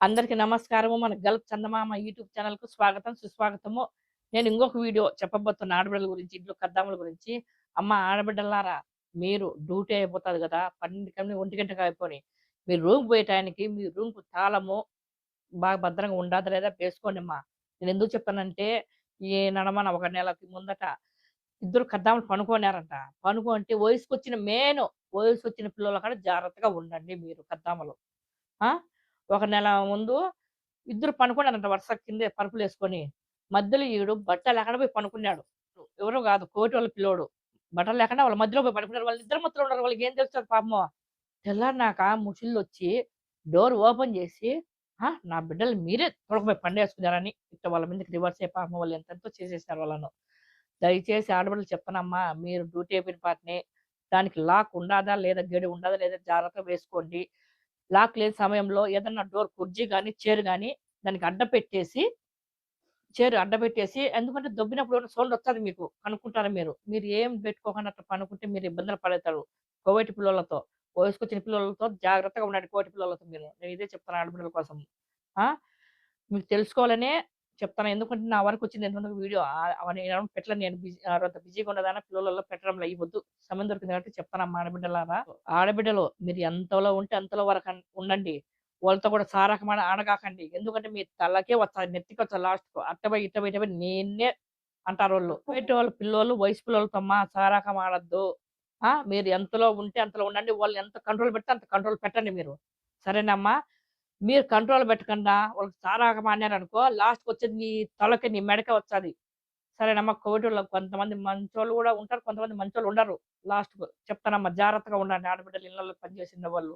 అందరికి నమస్కారము. మన గల్ఫ్ చందమామ యూట్యూబ్ ఛానల్‌కు స్వాగతం, సుస్వాగతము. నేను ఇంకొక వీడియో చెప్పబోతున్న ఆడబిడ్డల గురించి, ఇంట్లో కద్దాముల గురించి. అమ్మ ఆడబిడ్డలారా, మీరు డ్యూటీ అయిపోతది గదా! 12 కని 1 గంటకి అయిపోయి మీరు రూమ్ పోయే టయానికి మీ రూమ్‌కు తాళము బాగా భద్రంగా ఉండదు లేదా నేను ఎందుకు చెప్తానంటే, ఈ నడమన ఒక నెలకి ముందట ఇద్దరు కద్దాములు పనుకున్నారంట. పనుకుంటే వయసుకొచ్చిన మెయిన్ వయసు వచ్చిన పిల్లల కూడా జాగ్రత్తగా ఉండండి మీరు కద్దాములు. ఒక నెల ముందు ఇద్దరు పనుకున్నారంట వరుస కిందే పరుపులేసుకొని. మధ్యలో ఈడు బట్టలు లేకుండా పోయి పనుకున్నాడు. ఎవరో కోటి వాళ్ళ పిల్లోడు. బట్టలు లేకుండా వాళ్ళ మధ్యలో పోయి పడుకున్నారు. వాళ్ళిద్దరు మధ్యలో ఉన్నారు. వాళ్ళకి ఏం తెలుస్తది పాపము. తెల్లారినాక వచ్చి డోర్ ఓపెన్ చేసి, "ఆ! నా బిడ్డలు మీరే తొడకపోయి పండేసుకున్నారని" ఇట్లా వాళ్ళ మీదకి రివర్స్ అయ్యి పాపం వాళ్ళు ఎంతెంతో చేసేసారు వాళ్ళను. దయచేసి ఆడబిడ్డలు చెప్పనమ్మా మీరు డ్యూటీ అయిపోయిన పాటని దానికి లాక్ ఉండాదా లేదా, గడి ఉండదా లేదా జాగ్రత్తగా వేసుకోండి. లాక్ లేని సమయంలో ఏదన్నా డోర్ కుర్జీ కానీ చైర్ కానీ దానికి అడ్డ పెట్టేసి చైర్ అడ్డ పెట్టేసి ఎందుకంటే దొబ్బినప్పుడు ఏమైనా సౌండ్ వస్తుంది మీకు. కనుక్కుంటారా మీరు. మీరు ఏం పెట్టుకోకుండా అట్లా పనుకుంటే మీరు ఇబ్బందులు పడతారు. కోవిడ్ పిల్లలతో వయసుకొచ్చిన పిల్లలతో జాగ్రత్తగా ఉండండి కోవిడ్ పిల్లలతో మీరు. నేను ఇదే చెప్తాను ఆడపిల్లల కోసం. మీకు తెలుసుకోవాలనే చెప్తాను. ఎందుకంటే నా వరకు వచ్చింది ఎంతమందికి వీడియో అవన్నీ నేను పెట్టలేదు నేను బిజీ బిజీగా ఉన్నదాన పిల్లలలో పెట్టడంలో ఈ వద్దు. సమయం దొరికింది కాబట్టి చెప్తానమ్మా ఆడబిడ్డలారా. ఆడబిడ్డలు మీరు ఎంతలో ఉంటే అంతలో వరకు ఉండండి. వాళ్ళతో కూడా సారకమైన ఆడగాకండి. ఎందుకంటే మీ తలకే వస్తది. నెత్తికొస్తది లాస్ట్‌కు. అట్ట పోయి, ఇట్ట పోయి, ఇట్ట పోయి నేనే అంటారోళ్ళు. బయట వాళ్ళ పిల్లోళ్ళు, వయసు పిల్లోళ్ళతో అమ్మా సారాకం ఆడొద్దు. ఆ! మీరు ఎంతలో ఉంటే అంతలో ఉండండి. వాళ్ళు ఎంత కంట్రోల్ పెడితే అంత కంట్రోల్ పెట్టండి మీరు. సరేనమ్మా? మీరు కంట్రోల్ పెట్టకుండా వాళ్ళకి సారాకం ఆడినారనుకో లాస్ట్‌కొచ్చేది నీ తలకి, నీ మెడకే వస్తది. సరేనమ్మా? కోవిడోళ్ళు కొంతమంది మంచోళ్ళు కూడా ఉంటారు. కొంతమంది మంచోళ్ళు ఉండరు. లాస్ట్‌కు చెప్తానమ్మా జాగ్రత్తగా ఉండండి ఆడబిడ్డలు ఇళ్ళలో పనిచేసిన వాళ్ళు.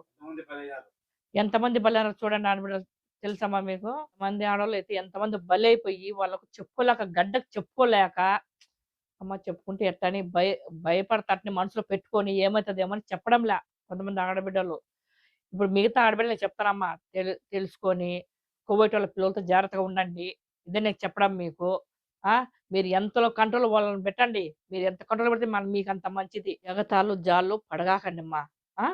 ఎంతమంది బలయ్యారో చూడండి ఆడబిడ్డలు. తెలుసమ్మా మీకు? మంది ఆడోళ్ళైతే ఎంతమంది బలైపోయి వాళ్ళకు చెప్పుకోలేక గడ్డకు చెప్పుకోలేక అమ్మ చెప్పుకుంటే ఎట్టని భయ భయపడతారని మనసులో పెట్టుకొని ఏమైతదేమో అని చెప్పడంలే కొంతమంది ఆడబిడ్డలు. ఇప్పుడు మిగతా ఆడబిడ్డలు చెప్తానమ్మా. తెలు తెలుసుకొని వాళ్ళ పిల్లలతో జాగ్రత్తగా ఉండండి. ఇదే నేను చెప్పడం మీకు. ఆ! మీరు ఎంతలో కంట్రోల్ వాళ్ళని పెట్టండి. మీరు ఎంత కంట్రోల్ పెడితే మన అంత మంచిది. ఎగతాళు, జాళ్ళు పడగాకండమ్మా. ఆ!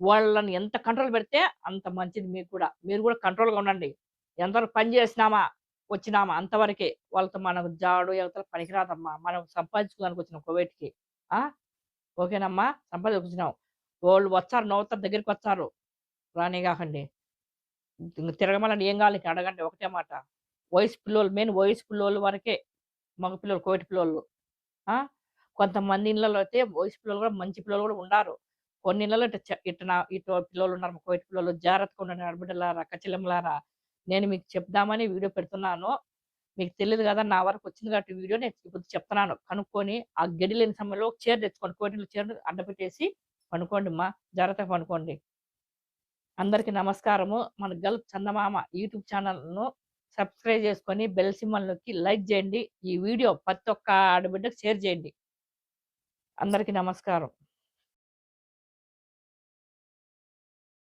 వాళ్ళని ఎంత కంట్రోల్ పెడితే అంత మంచిది మీకు కూడా. మీరు కూడా కంట్రోల్‌గా ఉండండి. ఎంతవరకు పని చేసినామా, వచ్చినామా అంతవరకే. వాళ్ళతో మనకు జాడు, ఎగతాళి పనికిరాదమ్మా. మనం సంపాదించుకోవడానికి వచ్చినాం కోవిడ్కి ఆ! ఓకేనమ్మా? సంపాదించుకొచ్చినాం. వాళ్ళు వచ్చారు నవ్వుతారు, దగ్గరికి వచ్చారు రానే కాకండి తిరగమలని ఏం కావాలి అడగండి ఒకటే మాట. వయసు పిల్లోళ్ళు మెయిన్ వయసు పిల్లోళ్ళు వరకే. మగ పిల్లలు కోవిడ్ పిల్లోళ్ళు. ఆ! కొంతమంది ఇళ్ళలో అయితే వయసు పిల్లలు కూడా మంచి పిల్లలు కూడా ఉన్నారు కొన్ని ఇళ్ళలో ఇట్ట ఇటు ఇట్ట నా ఇటు పిల్లలు ఉన్నారు కోటి పిల్లలు జాగ్రత్తగా ఉండండి ఆడబిడ్డలారా, అక్కచెల్లెమ్మలారా. నేను మీకు చెప్దామని వీడియో పెడుతున్నాను. మీకు తెలియదు కదా! నా వరకు వచ్చింది కాబట్టి వీడియో నేను ఇప్పుడు చెప్తున్నాను. కనుక్కొని ఆ గడి లేని సమయంలో చీర తెచ్చుకోండి. కోటిలో చీర అడ్డ పెట్టేసి పనుకోండమ్మా. జాగ్రత్తగా పనుకోండి. అందరికీ నమస్కారము. మన గల్ఫ్ చందమామ యూట్యూబ్ ఛానల్‌ను సబ్స్క్రైబ్ చేసుకొని బెల్ సింబల్ లైక్ చేయండి. ఈ వీడియో ప్రతి ఒక్క ఆడబిడ్డకు షేర్ చేయండి. అందరికీ నమస్కారం.